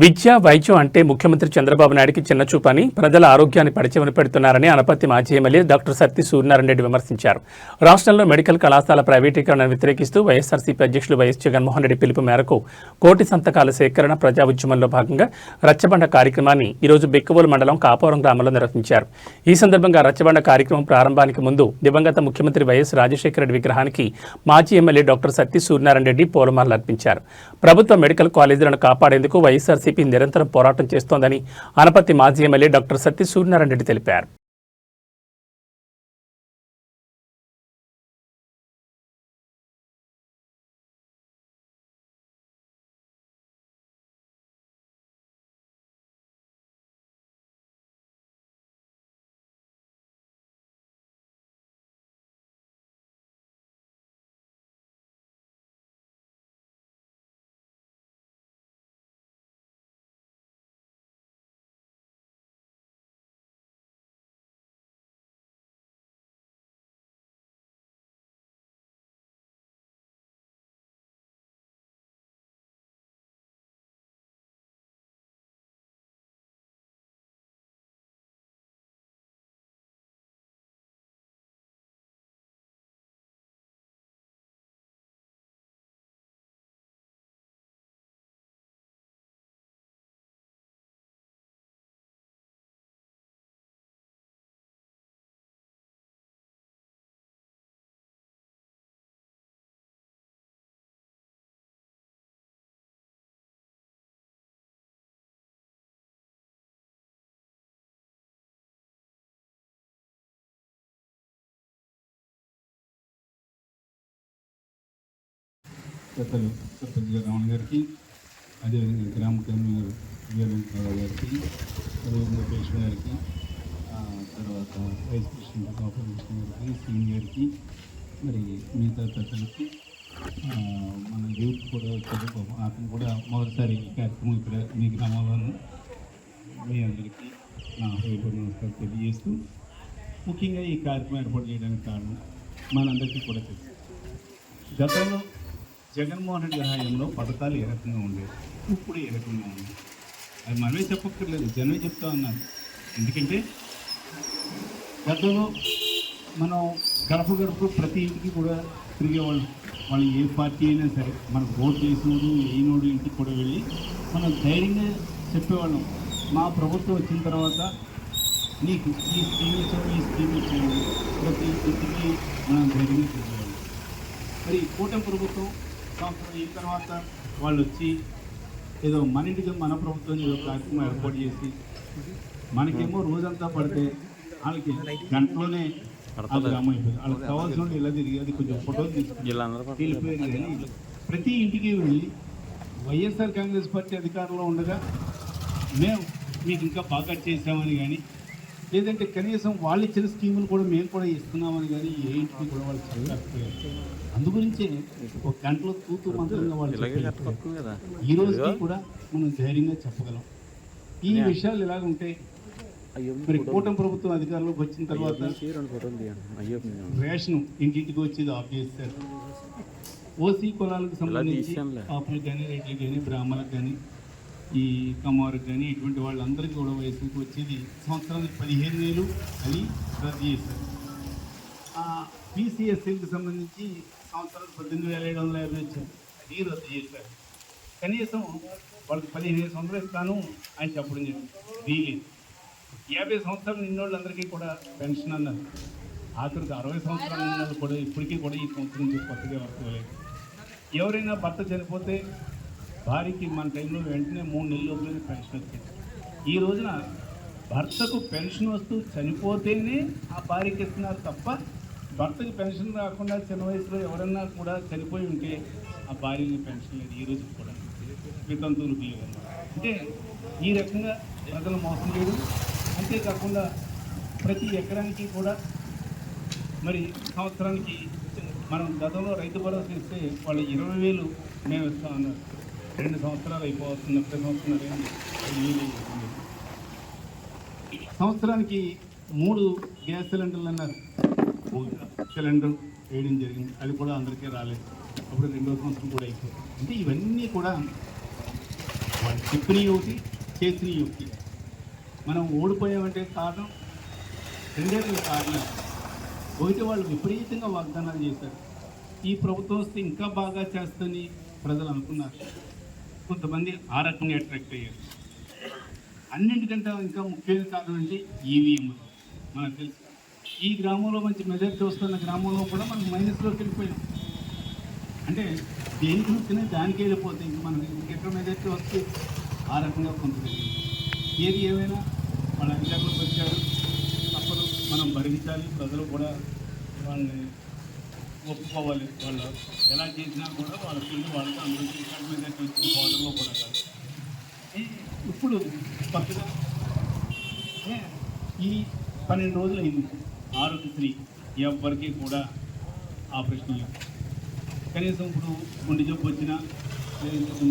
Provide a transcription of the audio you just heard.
విద్య వైద్యం అంటే ముఖ్యమంత్రి చంద్రబాబు నాయుడికి చిన్నచూపని ప్రజల ఆరోగ్యాన్ని పరిచయం పెడుతున్నారని అనపత్తి మాజీ ఎమ్మెల్యే డాక్టర్ సత్తి సూర్యనారాయణ రెడ్డి విమర్శించారు. రాష్ట్రంలో మెడికల్ కళాశాల ప్రైవేటీకరణను వ్యతిరేకిస్తూ వైఎస్ఆర్సీపీ అధ్యక్షులు వైఎస్ జగన్మోహన్ రెడ్డి పిలుపు మేరకు కోటి సంతకాల సేకరణ ప్రజా ఉద్యమంలో భాగంగా రచ్చబండ కార్యక్రమాన్ని ఈరోజు బెక్కవోలు మండలం కాపురం గ్రామంలో నిర్వహించారు. ఈ సందర్భంగా రచ్చబండ కార్యక్రమం ప్రారంభానికి ముందు దివంగత ముఖ్యమంత్రి వైఎస్ రాజశేఖర రెడ్డి విగ్రహానికి మాజీ ఎమ్మెల్యే డాక్టర్ సత్తి సూర్యనారాయణ రెడ్డి పూలమాలలు అర్పించారు. ప్రభుత్వ మెడికల్ కాలేజీలను కాపాడేందుకు వైఎస్ఆర్ వైఎస్ఆర్సీపీ నిరంతరం పోరాటం చేస్తోందని అనపత్తి మాజీ ఎమ్మెల్యే డాక్టర్ సత్య సూర్యనారాయణ రెడ్డి తెలిపారు. పెద్దలు సర్పంచ్ గారు రావణ్ గారికి అదేవిధంగా గ్రామ కన్వీనర్ వీరేంద్రరావు గారికి అదేవిధంగా పేష్ గారికి తర్వాత వైస్ ప్రెసిడెంట్ కోఆపరేషన్ గారికి సీన్ గారికి మరి మిగతా పెద్దలకి మన యూత్ కూడా వచ్చారు. అతను కూడా మొదటిసారి ఈ కార్యక్రమం ఇక్కడ మీ గ్రామంలోనూ మీ అందరికీ నా హృదయపూర్వ నమస్కారం తెలియజేస్తూ ముఖ్యంగా ఈ కార్యక్రమం ఏర్పాటు చేయడానికి కారణం మనందరికీ కూడా తెలుసు. గతంలో జగన్మోహన్ రెడ్డి హయాంలో పథకాలు ఏ రకంగా ఉండేవి ఇప్పుడు ఏ రకంగా ఉంది? అది మనమే చెప్పక్కర్లేదు జనమే చెప్తా ఉన్నారు ఎందుకంటే గతంలో మనం గడప గడప ప్రతి ఇంటికి కూడా తిరిగేవాళ్ళు. వాళ్ళు ఏ పార్టీ అయినా సరే మనకు ఓటు చేసినోడు వేయినోడు ఇంటికి కూడా వెళ్ళి మనం ధైర్యంగా చెప్పేవాళ్ళం. మా ప్రభుత్వం వచ్చిన తర్వాత నీకు ఈ స్కీమ్ ఇచ్చాము ఈ స్కీమ్ ఇచ్చాము ప్రతి ఇంటికి మనం ధైర్యంగా చెప్పేవాళ్ళం. మరి కూటమి ప్రభుత్వం సంవత్సరం అయిన తర్వాత వాళ్ళు వచ్చి ఏదో మన ఇంటికి మన ప్రభుత్వం ఏదో కార్యక్రమం ఏర్పాటు చేసి మనకేమో రోజంతా పడితే వాళ్ళకి గంటలోనే వాళ్ళకి కావాల్సిన ఇలా తిరిగి అది కొంచెం ఫోటోలు తీసుకుని కానీ ప్రతి ఇంటికి వెళ్ళి వైఎస్ఆర్ కాంగ్రెస్ పార్టీ అధికారంలో ఉండగా మేము మీకు ఇంకా బాగా చేసామని కానీ లేదంటే కనీసం వాళ్ళు ఇచ్చిన స్కీములు కూడా మేము కూడా ఇస్తున్నామని కానీ ఏ ఇంటికి కూడా వాళ్ళు చెప్పలేకపోయారు అందుగురించే ఒక గంటలో తూతూ మంత్రంగా వాళ్ళు. ఈ రోజుకి కూడా మనం ధైర్యంగా చెప్పగలం. ఈ విషయాలు ఇలాగ ఉంటాయి మరి కూటమి ప్రభుత్వం అధికారంలోకి వచ్చిన తర్వాత రేషన్ ఇంటింటికి వచ్చేది ఆఫ్ చేస్తారు. ఓసీ కులాలకు సంబంధించి కాపులకు కానీ రెడ్లకు కానీ బ్రాహ్మణులకు కానీ ఈ కమారు కానీ ఇటువంటి వాళ్ళందరికీ కూడా వయసుకి వచ్చేది సంవత్సరానికి పదిహేను వేలు అది రద్దు చేశారు. పీసీఎస్సీకి సంబంధించి సంవత్సరానికి పద్దెనిమిది వేల ఏడు వందల యాభై వచ్చారు. అది రద్దు చేశారు. కనీసం వాళ్ళకి పదిహేను సంవత్సరాలు ఇస్తాను అని చెప్పడం జరిగింది. వీలేదు యాభై సంవత్సరాలు నిన్నోళ్ళందరికీ కూడా పెన్షన్ అన్నారు. ఆఖరికి అరవై సంవత్సరాలు నిన్న కూడా ఇప్పటికీ కూడా ఈ సంవత్సరం కొత్తగా వర్తలేదు ఎవరైనా భర్త చనిపోతే భార్యకి మన టైంలో వెంటనే మూడు నెలల లోపలనే పెన్షన్ వచ్చింది. ఈ రోజున భర్తకు పెన్షన్ వస్తూ చనిపోతేనే ఆ భార్యకి ఇస్తున్నారు తప్ప భర్తకి పెన్షన్ రాకుండా చిన్న వయసులో ఎవరన్నా కూడా చనిపోయి ఉంటే ఆ భార్యకి పెన్షన్ లేదు. ఈ రోజు కూడా వితంతువులకు లేవు అంటే ఈ రకంగా ప్రజలు మోసం చేయడం అంతేకాకుండా ప్రతి ఎకరానికి కూడా మరి సంవత్సరానికి మనం గతంలో రైతు భరోసా ఇస్తే వాళ్ళు ఇరవై వేలు మేము ఇస్తాం అన్నారు రెండు సంవత్సరాలు అయిపోతుంది ప్రతి సంవత్సరం రెండు సంవత్సరానికి మూడు గ్యాస్ సిలిండర్లు అన్నారు. సిలిండర్ వేయడం జరిగింది. అది కూడా అందరికీ రాలేదు. అప్పుడు రెండో సంవత్సరం కూడా అయిపోయింది. అంటే ఇవన్నీ కూడా వాళ్ళు చెప్పిన యువతి చేసిన యువతి మనం ఓడిపోయామంటే కారణం రెండే కారణం. ఒకటి వాళ్ళు విపరీతంగా వాగ్దానాలు చేశారు. ఈ ప్రభుత్వం వస్తే ఇంకా బాగా చేస్తుందని ప్రజలు అనుకున్నారు. కొంతమంది ఆ రకంగా అట్రాక్ట్ అయ్యారు. అన్నింటికంటే ఇంకా ముఖ్యమైన కారణం అంటే ఈవీఎంలు మనకు తెలుసు. ఈ గ్రామంలో మంచి మెజారిటీ వస్తున్న గ్రామంలో కూడా మనం మైనస్లోకి వెళ్ళిపోయాం. అంటే దేనికి వచ్చినా దానికి వెళ్ళిపోతే ఇంక మనం ఇంకెక్కడ మెజారిటీ వస్తే ఆ రకంగా కొంత ఏది ఏమైనా వాళ్ళ అధికారులకు వచ్చారు. తప్పదు. మనం భరించాలి. ప్రజలు కూడా వాళ్ళని ఒప్పుకోవాలి. వాళ్ళు ఎలా చేసినా కూడా వాళ్ళ పిల్లలు వాళ్ళకి అందరికీ ఇక్కడ బోధనలో కూడా కాదు. ఇప్పుడు కొత్తగా ఈ పన్నెండు రోజులు అయింది ఆరోగ్యశ్రీ ఎవరికి కూడా ఆపరేషన్ లేదు. కనీసం ఇప్పుడు గుండె జబ్బు వచ్చినా